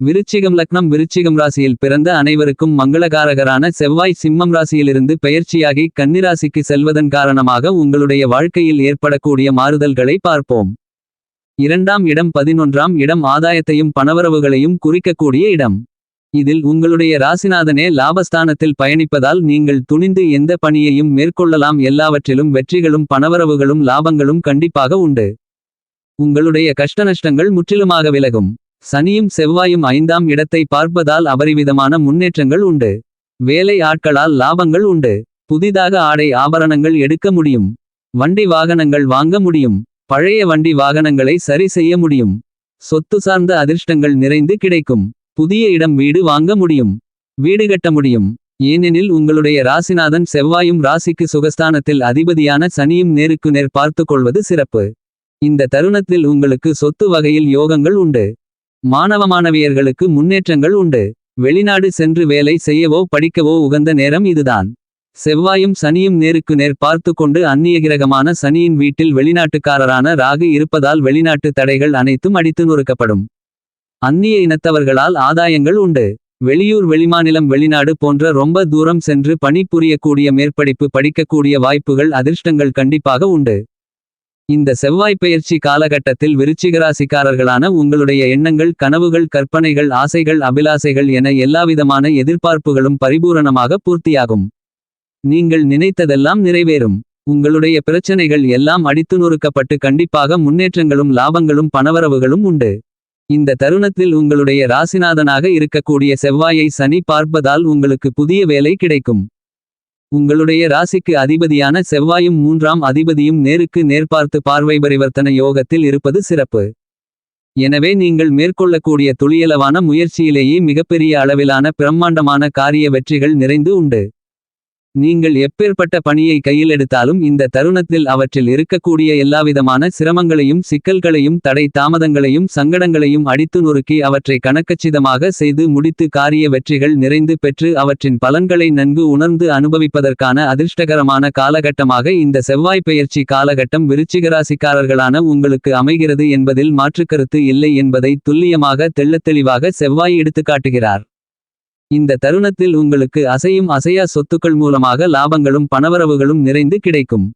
விருச்சிகம் லக்னம் விருச்சிகம் ராசியில் பிறந்த அனைவருக்கும் மங்களகாரகரான செவ்வாய் சிம்மம் ராசியிலிருந்து பெயர்ச்சியாகி கன்னிராசிக்கு செல்வதன் காரணமாக உங்களுடைய வாழ்க்கையில் ஏற்படக்கூடிய மாறுதல்களை பார்ப்போம். இரண்டாம் இடம் பதினொன்றாம் இடம் ஆதாயத்தையும் பணவரவுகளையும் குறிக்கக்கூடிய இடம். இதில் உங்களுடைய ராசிநாதனே லாபஸ்தானத்தில் பயணிப்பதால் நீங்கள் துணிந்து எந்த பணியையும் மேற்கொள்ளலாம் எல்லாவற்றிலும் வெற்றிகளும் பணவரவுகளும் லாபங்களும் கண்டிப்பாக உண்டு. உங்களுடைய கஷ்டநஷ்டங்கள் முற்றிலுமாக விலகும். சனியும் செவ்வாயும் ஐந்தாம் இடத்தை பார்ப்பதால் அபரிவிதமான முன்னேற்றங்கள் உண்டு. வேலை ஆட்களால் லாபங்கள் உண்டு. புதிதாக ஆடை ஆபரணங்கள் எடுக்க முடியும். வண்டி வாகனங்கள் வாங்க முடியும். பழைய வண்டி வாகனங்களை சரி செய்ய முடியும். சொத்து சார்ந்த அதிர்ஷ்டங்கள் நிறைந்து கிடைக்கும். புதிய இடம் வீடு வாங்க முடியும். வீடு கட்ட முடியும். ஏனெனில் உங்களுடைய ராசிநாதன் செவ்வாயும் ராசிக்கு சுகஸ்தானத்தில் அதிபதியான சனியும் நேருக்கு நேர் பார்த்துக் கொள்வது சிறப்பு. இந்த தருணத்தில் உங்களுக்கு சொத்து வகையில் யோகங்கள் உண்டு. மாணவ மாணவியர்களுக்கு முன்னேற்றங்கள் உண்டு. வெளிநாடு சென்று வேலை செய்யவோ படிக்கவோ உகந்த நேரம் இதுதான். செவ்வாயும் சனியும் நேருக்கு நேர் பார்த்து கொண்டு அந்நிய கிரகமான சனியின் வீட்டில் வெளிநாட்டுக்காரரான ராகு இருப்பதால் வெளிநாட்டு தடைகள் அனைத்தும் அடித்து நொறுக்கப்படும். அந்நிய இனத்தவர்களால் ஆதாயங்கள் உண்டு. வெளியூர் வெளிமாநிலம் வெளிநாடு போன்ற ரொம்ப தூரம் சென்று பணி புரியக்கூடிய மேற்படிப்பு படிக்கக்கூடிய வாய்ப்புகள் அதிர்ஷ்டங்கள் கண்டிப்பாக உண்டு. இந்த செவ்வாய் பெயர்ச்சி காலகட்டத்தில் விருச்சிகராசிக்காரர்களான உங்களுடைய எண்ணங்கள் கனவுகள் கற்பனைகள் ஆசைகள் அபிலாசைகள் என எல்லாவிதமான எதிர்பார்ப்புகளும் பரிபூரணமாக பூர்த்தியாகும். நீங்கள் நினைத்ததெல்லாம் நிறைவேறும். உங்களுடைய பிரச்சனைகள் எல்லாம் அடித்து நொறுக்கப்பட்டு கண்டிப்பாக முன்னேற்றங்களும் லாபங்களும் பணவரவுகளும் உண்டு. இந்த தருணத்தில் உங்களுடைய ராசிநாதனாக இருக்கக்கூடிய செவ்வாயை சனி பார்ப்பதால் உங்களுக்கு புதிய வேலை கிடைக்கும். உங்களுடைய ராசிக்கு அதிபதியான செவ்வாயும் மூன்றாம் அதிபதியும் நேருக்கு நேர்பார்த்து பார்வை பரிவர்த்தன யோகத்தில் இருப்பது சிறப்பு. எனவே நீங்கள் மேற்கொள்ளக்கூடிய துளியளவான முயற்சியிலேயே மிகப்பெரிய அளவிலான பிரம்மாண்டமான காரிய வெற்றிகள் நிறைந்து உண்டு. நீங்கள் எப்பேற்பட்ட பணியை கையில் எடுத்தாலும் இந்த தருணத்தில் அவற்றில் இருக்கக்கூடிய எல்லாவிதமான சிரமங்களையும் சிக்கல்களையும் தடை தாமதங்களையும் சங்கடங்களையும் அடித்து நொறுக்கி அவற்றை கணக்கச்சிதமாக செய்து முடித்து காரிய வெற்றிகள் நிறைந்து பெற்று அவற்றின் பலன்களை நன்கு உணர்ந்து அனுபவிப்பதற்கான அதிர்ஷ்டகரமான காலகட்டமாக இந்த செவ்வாய் பெயர்ச்சி காலகட்டம் விருச்சிகராசிக்காரர்களான உங்களுக்கு அமைகிறது என்பதில் மாற்றுக்கருத்து இல்லை என்பதை துல்லியமாக தெள்ளத்தெளிவாக செவ்வாய் எடுத்துக்காட்டுகிறார். இந்த தருணத்தில் உங்களுக்கு அசையும் அசையா சொத்துக்கள் மூலமாக லாபங்களும் பணவரவுகளும் நிறைந்து கிடைக்கும்.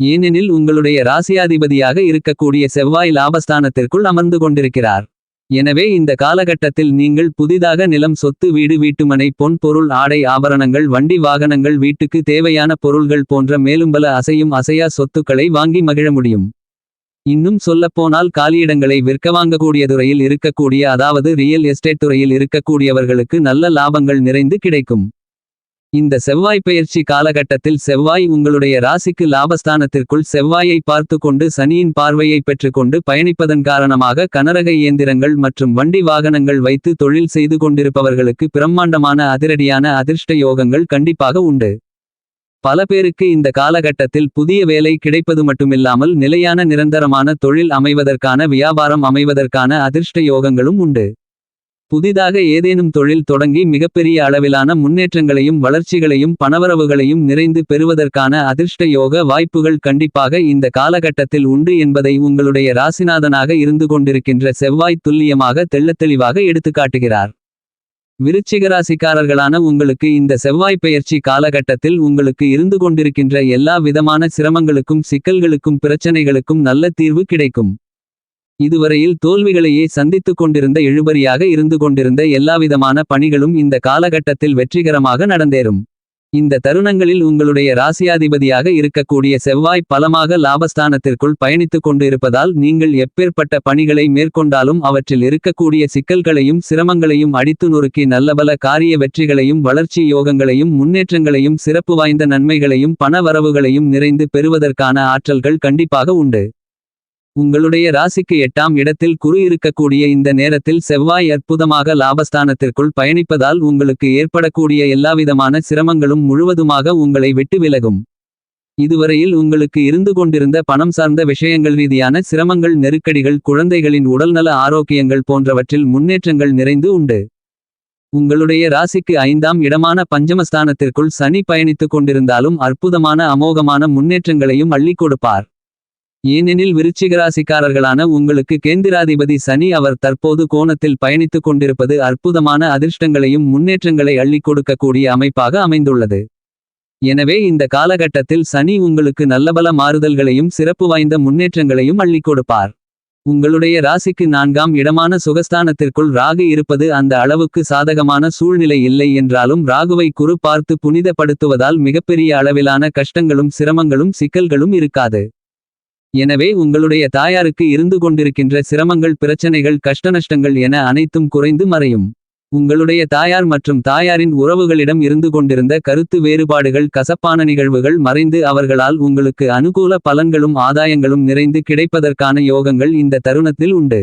ஏனெனில் உங்களுடைய ராசியாதிபதியாக இருக்கக்கூடிய செவ்வாய் லாபஸ்தானத்திற்குள் அமர்ந்து கொண்டிருக்கிறார். எனவே இந்த காலகட்டத்தில் நீங்கள் புதிதாக நிலம் சொத்து வீடு வீட்டுமனை பொன் பொருள் ஆடை ஆபரணங்கள் வண்டி வாகனங்கள் வீட்டுக்கு தேவையான பொருள்கள் போன்ற மேலும் பல அசையும் அசையா சொத்துக்களை வாங்கி மகிழ முடியும். இன்னும் சொல்லப்போனால் காலியிடங்களை விற்க வாங்கக்கூடிய துறையில் இருக்கக்கூடிய அதாவது ரியல் எஸ்டேட் துறையில் இருக்கக்கூடியவர்களுக்கு நல்ல லாபங்கள் நிறைந்து கிடைக்கும். இந்த செவ்வாய் பயிற்சி காலகட்டத்தில் செவ்வாய் உங்களுடைய ராசிக்கு லாபஸ்தானத்திற்குள் செவ்வாயை பார்த்து கொண்டு சனியின் பார்வையை பெற்றுக்கொண்டு பயணிப்பதன் காரணமாக கனரக இயந்திரங்கள் மற்றும் வண்டி வாகனங்கள் வைத்து தொழில் செய்து கொண்டிருப்பவர்களுக்கு பிரம்மாண்டமான அதிரடியான அதிர்ஷ்ட யோகங்கள் கண்டிப்பாக உண்டு. பல பேருக்கு இந்த காலகட்டத்தில் புதிய வேலை கிடைப்பது மட்டுமில்லாமல் நிலையான நிரந்தரமான தொழில் அமைவதற்கான வியாபாரம் அமைவதற்கான அதிர்ஷ்ட யோகங்களும் உண்டு. புதிதாக ஏதேனும் தொழில் தொடங்கி மிகப்பெரிய அளவிலான முன்னேற்றங்களையும் வளர்ச்சிகளையும் பணவரவுகளையும் நிறைந்து பெறுவதற்கான அதிர்ஷ்ட யோக வாய்ப்புகள் கண்டிப்பாக இந்த காலகட்டத்தில் உண்டு என்பதை உங்களுடைய ராசிநாதனாக இருந்து கொண்டிருக்கின்ற செவ்வாய் துல்லியமாக தெள்ளத்தெளிவாக எடுத்துக்காட்டுகிறார். விருச்சிகராசிக்காரர்களான உங்களுக்கு இந்த செவ்வாய் பெயர்ச்சி காலகட்டத்தில் உங்களுக்கு இருந்து கொண்டிருக்கின்ற எல்லா விதமான சிரமங்களுக்கும் சிக்கல்களுக்கும் பிரச்சனைகளுக்கும் நல்ல தீர்வு கிடைக்கும். இதுவரையில் தோல்விகளையே சந்தித்துக் கொண்டிருந்த இழுபறியாக இருந்து கொண்டிருந்த எல்லாவிதமான பணிகளும் இந்த காலகட்டத்தில் வெற்றிகரமாக நடந்தேறும். இந்த தருணங்களில் உங்களுடைய ராசியாதிபதியாக இருக்கக்கூடிய செவ்வாய் பலமாக லாபஸ்தானத்திற்குள் பயணித்துக் கொண்டு இருப்பதால் நீங்கள் எப்பேற்பட்ட பணிகளை மேற்கொண்டாலும் அவற்றில் இருக்கக்கூடிய சிக்கல்களையும் சிரமங்களையும் அடித்து நொறுக்கி நல்லபல காரிய வெற்றிகளையும் வளர்ச்சி யோகங்களையும் முன்னேற்றங்களையும் சிறப்பு வாய்ந்த நன்மைகளையும் பண வரவுகளையும் நிறைந்து பெறுவதற்கான ஆற்றல்கள் கண்டிப்பாக உண்டு. உங்களுடைய ராசிக்கு எட்டாம் இடத்தில் குரு இருக்கக்கூடிய இந்த நேரத்தில் செவ்வாய் அற்புதமாக லாபஸ்தானத்திற்குள் பயணிப்பதால் உங்களுக்கு ஏற்படக்கூடிய எல்லாவிதமான சிரமங்களும் முழுவதுமாக உங்களை விட்டு விலகும். இதுவரையில் உங்களுக்கு இருந்து கொண்டிருந்த பணம் சார்ந்த விஷயங்கள் ரீதியான சிரமங்கள் நெருக்கடிகள் குழந்தைகளின் உடல்நல ஆரோக்கியங்கள் போன்றவற்றில் முன்னேற்றங்கள் நிறைந்து உண்டு. உங்களுடைய ராசிக்கு ஐந்தாம் இடமான பஞ்சமஸ்தானத்திற்குள் சனி பயணித்துக் கொண்டிருந்தாலும் அற்புதமான அமோகமான முன்னேற்றங்களையும் அள்ளிக் கொடுப்பார். ஏனெனில் விருச்சிகராசிக்காரர்களான உங்களுக்கு கேந்திராதிபதி சனி அவர் தற்போது கோணத்தில் பயணித்துக் கொண்டிருப்பது அற்புதமான அதிர்ஷ்டங்களையும் முன்னேற்றங்களை அள்ளிக் கொடுக்கக்கூடிய அமைப்பாக அமைந்துள்ளது. எனவே இந்த காலகட்டத்தில் சனி உங்களுக்கு நல்லபல மாறுதல்களையும் சிறப்பு வாய்ந்த முன்னேற்றங்களையும் அள்ளிக் கொடுப்பார். உங்களுடைய ராசிக்கு நான்காம் இடமான சுகஸ்தானத்திற்குள் ராகு இருப்பது அந்த அளவுக்கு சாதகமான சூழ்நிலை இல்லை என்றாலும் ராகுவை குறு பார்த்து புனிதப்படுத்துவதால் மிகப்பெரிய அளவிலான கஷ்டங்களும் சிரமங்களும் சிக்கல்களும் இருக்காது. எனவே உங்களுடைய தாயாருக்கு இருந்து கொண்டிருக்கின்ற சிரமங்கள் பிரச்சனைகள் கஷ்டநஷ்டங்கள் என அனைத்தும் குறைந்து மறையும். உங்களுடைய தாயார் மற்றும் தாயாரின் உறவுகளிடம் இருந்து கொண்டிருந்த கருத்து வேறுபாடுகள் கசப்பான நிகழ்வுகள் மறைந்து அவர்களால் உங்களுக்கு அனுகூல பலன்களும் ஆதாயங்களும் நிறைந்து கிடைப்பதற்கான யோகங்கள் இந்த தருணத்தில் உண்டு.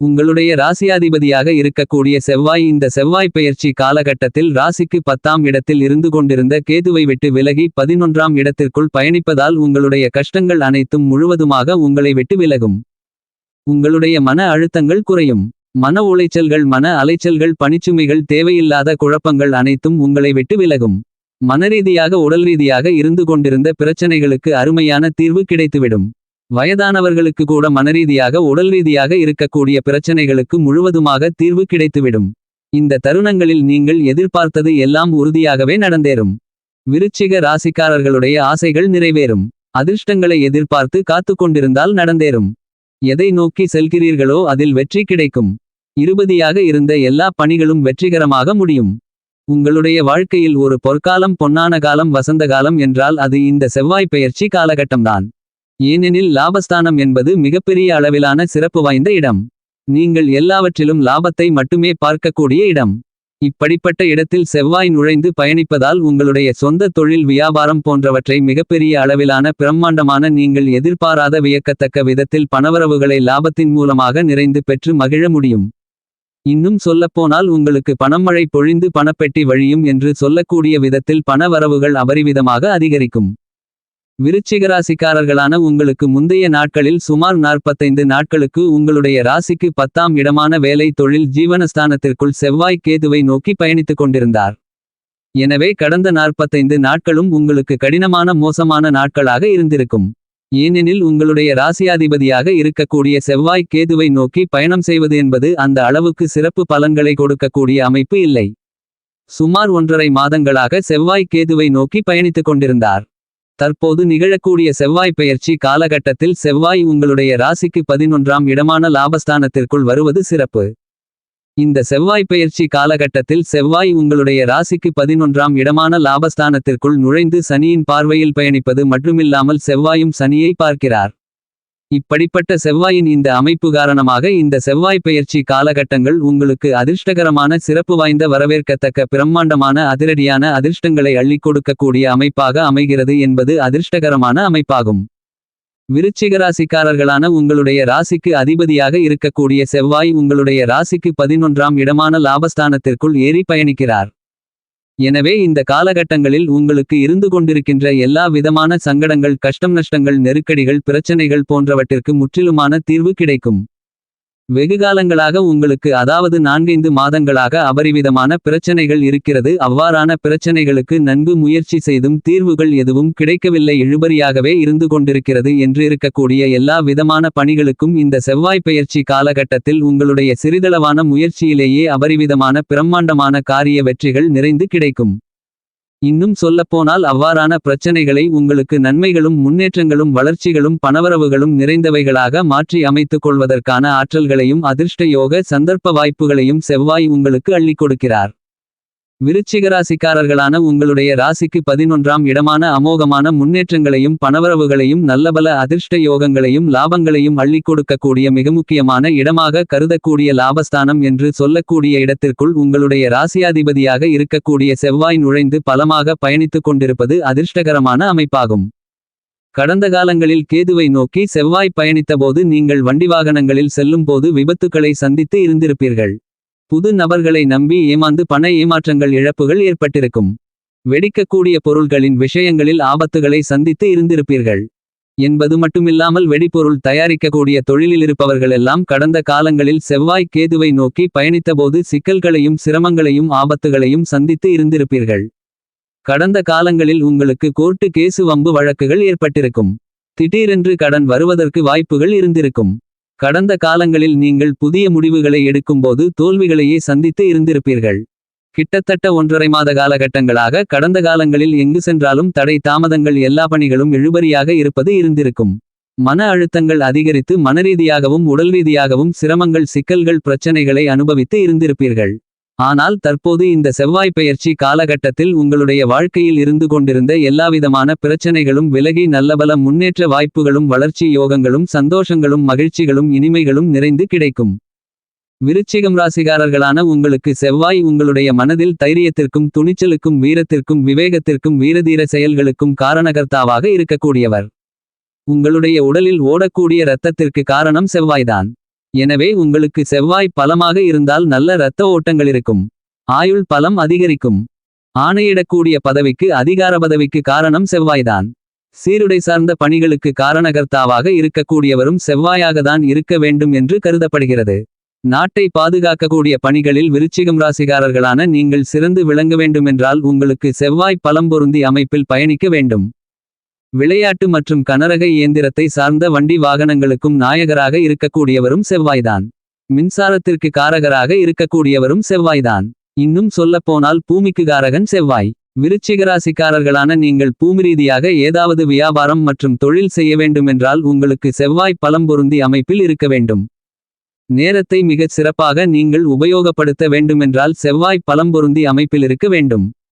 உங்களுடைய ராசியாதிபதியாக இருக்கக்கூடிய செவ்வாய் இந்த செவ்வாய் பெயர்ச்சி காலகட்டத்தில் ராசிக்கு பத்தாம் இடத்தில் இருந்து கொண்டிருந்த கேதுவை விட்டு விலகி பதினொன்றாம் இடத்திற்குள் பயணிப்பதால் உங்களுடைய கஷ்டங்கள் அனைத்தும் முழுவதுமாக உங்களை விட்டு விலகும். உங்களுடைய மன அழுத்தங்கள் குறையும். மன உளைச்சல்கள் மன அலைச்சல்கள் பணிச்சுமைகள் தேவையில்லாத குழப்பங்கள் அனைத்தும் உங்களை விட்டு விலகும். மனரீதியாக உடல் ரீதியாக இருந்து கொண்டிருந்த பிரச்சனைகளுக்கு அருமையான தீர்வு கிடைத்துவிடும். வயதானவர்களுக்கு கூட மனரீதியாக உடல் ரீதியாக இருக்கக்கூடிய பிரச்சனைகளுக்கு முழுவதுமாக தீர்வு கிடைத்துவிடும். இந்த தருணங்களில் நீங்கள் எதிர்பார்த்தது எல்லாம் உறுதியாகவே நடந்தேறும். விருச்சிக ராசிக்காரர்களுடைய ஆசைகள் நிறைவேறும். அதிர்ஷ்டங்களை எதிர்பார்த்து காத்து கொண்டிருந்தால் நடந்தேறும். எதை நோக்கி செல்கிறீர்களோ அதில் வெற்றி கிடைக்கும். இருபதியாக இருந்த எல்லா பணிகளும் வெற்றிகரமாக முடியும். உங்களுடைய வாழ்க்கையில் ஒரு பொற்காலம் பொன்னான காலம் வசந்த காலம் என்றால் அது இந்த செவ்வாய் பெயர்ச்சி காலகட்டம்தான். ஏனெனில் லாபஸ்தானம் என்பது மிகப்பெரிய அளவிலான சிறப்பு வாய்ந்த இடம். நீங்கள் எல்லாவற்றிலும் லாபத்தை மட்டுமே பார்க்கக்கூடிய இடம். இப்படிப்பட்ட இடத்தில் செவ்வாய் நுழைந்து பயணிப்பதால் உங்களுடைய சொந்த தொழில் வியாபாரம் போன்றவற்றை மிகப்பெரிய அளவிலான பிரம்மாண்டமான நீங்கள் எதிர்பாராத வியக்கத்தக்க விதத்தில் பணவரவுகளை லாபத்தின் மூலமாக நிறைந்து பெற்று மகிழ முடியும். இன்னும் சொல்லப்போனால் உங்களுக்கு பணமழை பொழிந்து பணப்பெட்டி வழியும் என்று சொல்லக்கூடிய விதத்தில் பணவரவுகள் அபரிவிதமாக அதிகரிக்கும். விருச்சிகராசிக்காரர்களான உங்களுக்கு முந்தைய நாட்களில் சுமார் நாற்பத்தைந்து நாட்களுக்கு உங்களுடைய ராசிக்கு பத்தாம் இடமான வேலை தொழில் ஜீவனஸ்தானத்திற்குள் செவ்வாய் கேதுவை நோக்கி பயணித்துக் கொண்டிருந்தார். எனவே கடந்த நாற்பத்தைந்து நாட்களும் உங்களுக்கு கடினமான மோசமான நாட்களாக இருந்திருக்கும். ஏனெனில் உங்களுடைய ராசியாதிபதியாக இருக்கக்கூடிய செவ்வாய் கேதுவை நோக்கி பயணம் செய்வது என்பது அந்த அளவுக்கு சிறப்பு பலன்களை கொடுக்கக்கூடிய அமைப்பு இல்லை. சுமார் ஒன்றரை மாதங்களாக செவ்வாய் கேதுவை நோக்கி பயணித்துக் கொண்டிருந்தார். தற்போது நிகழக்கூடிய செவ்வாய் பெயர்ச்சி காலகட்டத்தில் செவ்வாய் உங்களுடைய ராசிக்கு பதினொன்றாம் இடமான லாபஸ்தானத்திற்குள் வருவது சிறப்பு. இந்த செவ்வாய் பெயர்ச்சி காலகட்டத்தில் செவ்வாய் உங்களுடைய ராசிக்கு பதினொன்றாம் இடமான லாபஸ்தானத்திற்குள் நுழைந்து சனியின் பார்வையில் பயணிப்பது மட்டுமில்லாமல் செவ்வாயும் சனியை பார்க்கிறார். இப்படிப்பட்ட செவ்வாயின் இந்த அமைப்பு காரணமாக இந்த செவ்வாய் பெயர்ச்சி காலகட்டங்கள் உங்களுக்கு அதிர்ஷ்டகரமான சிறப்பு வாய்ந்த வரவேற்கத்தக்க பிரம்மாண்டமான அதிரடியான அதிர்ஷ்டங்களை அள்ளிக் கொடுக்கக்கூடிய அமைப்பாக அமைகிறது என்பது அதிர்ஷ்டகரமான அமைப்பாகும். விருச்சிகராசிக்காரர்களான உங்களுடைய ராசிக்கு அதிபதியாக இருக்கக்கூடிய செவ்வாய் உங்களுடைய ராசிக்கு பதினொன்றாம் இடமான லாபஸ்தானத்திற்குள் ஏறி பயணிக்கிறார். எனவே இந்த காலகட்டங்களில் உங்களுக்கு இருந்து கொண்டிருக்கின்ற எல்லா விதமான சங்கடங்கள் கஷ்டம் நஷ்டங்கள் நெருக்கடிகள் பிரச்சனைகள் போன்றவற்றிற்கு முற்றிலுமான தீர்வு கிடைக்கும். வெகுகாலங்களாக உங்களுக்கு அதாவது நான்கைந்து மாதங்களாக அபரிவிதமான பிரச்சனைகள் இருக்கிறது. அவ்வாறான பிரச்சனைகளுக்கு நன்கு முயற்சி செய்தும் தீர்வுகள் எதுவும் கிடைக்கவில்லை. இழுபறியாகவே இருந்து கொண்டிருக்கிறது என்று இருக்கக்கூடிய எல்லா விதமான பணிகளுக்கும் இந்த செவ்வாய் பெயர்ச்சி காலகட்டத்தில் உங்களுடைய சிறிதளவான முயற்சியிலேயே அபரிவிதமான பிரம்மாண்டமான காரிய வெற்றிகள் நிறைந்து கிடைக்கும். இன்னும் சொல்லப்போனால் அவ்வாறான பிரச்சனைகளை உங்களுக்கு நன்மைகளும் முன்னேற்றங்களும் வளர்ச்சிகளும் பணவரவுகளும் நிறைந்தவைகளாக மாற்றி அமைத்துக் கொள்வதற்கான ஆற்றல்களையும் அதிர்ஷ்ட யோக சந்தர்ப்ப வாய்ப்புகளையும் செவ்வாய் உங்களுக்கு அள்ளிக் கொடுக்கிறார். விருச்சிகராசிக்காரர்களான உங்களுடைய ராசிக்கு பதினொன்றாம் இடமான அமோகமான முன்னேற்றங்களையும் பணவரவுகளையும் நல்லபல அதிர்ஷ்ட யோகங்களையும் லாபங்களையும் அள்ளி கொடுக்கக்கூடிய மிக முக்கியமான இடமாக கருதக்கூடிய லாபஸ்தானம் என்று சொல்லக்கூடிய இடத்திற்குள் உங்களுடைய ராசியாதிபதியாக இருக்கக்கூடிய செவ்வாய் நுழைந்து பலமாக பயணித்துக் கொண்டிருப்பது அதிர்ஷ்டகரமான அமைப்பாகும். கடந்த காலங்களில் கேதுவை நோக்கி செவ்வாய் பயணித்தபோது நீங்கள் வண்டி வாகனங்களில் செல்லும்போது விபத்துக்களை சந்தித்து இருந்திருப்பீர்கள். புது நபர்களை நம்பி ஏமாந்து பண ஏமாற்றங்கள் இழப்புகள் ஏற்பட்டிருக்கும். வெடிக்கக்கூடிய பொருள்களின் விஷயங்களில் ஆபத்துகளை சந்தித்து இருந்திருப்பீர்கள். என்பது மட்டுமில்லாமல் வெடிபொருள் தயாரிக்கக்கூடிய தொழிலில் இருப்பவர்களெல்லாம் கடந்த காலங்களில் செவ்வாய் கேதுவை நோக்கி பயணித்தபோது சிக்கல்களையும் சிரமங்களையும் ஆபத்துகளையும் சந்தித்து இருந்திருப்பீர்கள். கடந்த காலங்களில் உங்களுக்கு கோர்ட்டு கேசு வம்பு வழக்குகள் ஏற்பட்டிருக்கும். திடீரென்று கடன் வருவதற்கு வாய்ப்புகள் இருந்திருக்கும். கடந்த காலங்களில் நீங்கள் புதிய முடிவுகளை எடுக்கும்போது தோல்விகளையே சந்தித்து இருந்திருப்பீர்கள். கிட்டத்தட்ட ஒன்றரை மாத காலகட்டங்களாக கடந்த காலங்களில் எங்கு சென்றாலும் தடை தாமதங்கள் எல்லா பணிகளும் இழுபறியாக இருப்பது இருந்திருக்கும். மன அழுத்தங்கள் அதிகரித்து மனரீதியாகவும் உடல்ரீதியாகவும் சிரமங்கள் சிக்கல்கள் பிரச்சனைகளை அனுபவித்து இருந்திருப்பீர்கள். ஆனால் தற்போது இந்த செவ்வாய் பெயர்ச்சி காலகட்டத்தில் உங்களுடைய வாழ்க்கையில் இருந்து கொண்டிருந்த எல்லாவிதமான பிரச்சனைகளும் விலகி நல்லபல முன்னேற்ற வாய்ப்புகளும் வளர்ச்சி யோகங்களும் சந்தோஷங்களும் மகிழ்ச்சிகளும் இனிமைகளும் நிறைந்து கிடைக்கும். விருச்சிகம் ராசிகாரர்களான உங்களுக்கு செவ்வாய் உங்களுடைய மனதில் தைரியத்திற்கும் துணிச்சலுக்கும் வீரத்திற்கும் விவேகத்திற்கும் வீரதீர செயல்களுக்கும் காரணகர்த்தாவாக இருக்கக்கூடியவர். உங்களுடைய உடலில் ஓடக்கூடிய இரத்தத்திற்கு காரணம் செவ்வாய்தான். எனவே உங்களுக்கு செவ்வாய் பலமாக இருந்தால் நல்ல இரத்த ஓட்டங்களிருக்கும் ஆயுள் பலம் அதிகரிக்கும். ஆணையிடக்கூடிய பதவிக்கு அதிகார பதவிக்கு காரணம் செவ்வாய்தான். சீருடை சார்ந்த பணிகளுக்கு காரணகர்த்தாவாக இருக்கக்கூடியவரும் செவ்வாயாகத்தான் இருக்க வேண்டும் என்று கருதப்படுகிறது. நாட்டை பாதுகாக்கக்கூடிய பணிகளில் விருச்சிகம் ராசிகாரர்களான நீங்கள் சிறந்து விளங்க வேண்டுமென்றால் உங்களுக்கு செவ்வாய் பலம் பொருந்தி அமைப்பில் பயணிக்க வேண்டும். விளையாட்டு மற்றும் கனரக இயந்திரத்தை சார்ந்த வண்டி வாகனங்களுக்கும் நாயகராக இருக்கக்கூடியவரும் செவ்வாய்தான். மின்சாரத்திற்கு காரகராக இருக்கக்கூடியவரும் செவ்வாய்தான். இன்னும் சொல்லப்போனால் பூமிக்கு காரகன் செவ்வாய். விருச்சிகராசிக்காரர்களான நீங்கள் பூமிரீதியாக ஏதாவது வியாபாரம் மற்றும் தொழில் செய்ய வேண்டுமென்றால் உங்களுக்கு செவ்வாய் பலம் பொருந்தி அமைப்பில் இருக்க வேண்டும். நேரத்தை மிகச் சிறப்பாக நீங்கள் உபயோகப்படுத்த வேண்டுமென்றால் செவ்வாய் பலம் பொருந்தி அமைப்பில் இருக்க வேண்டும்.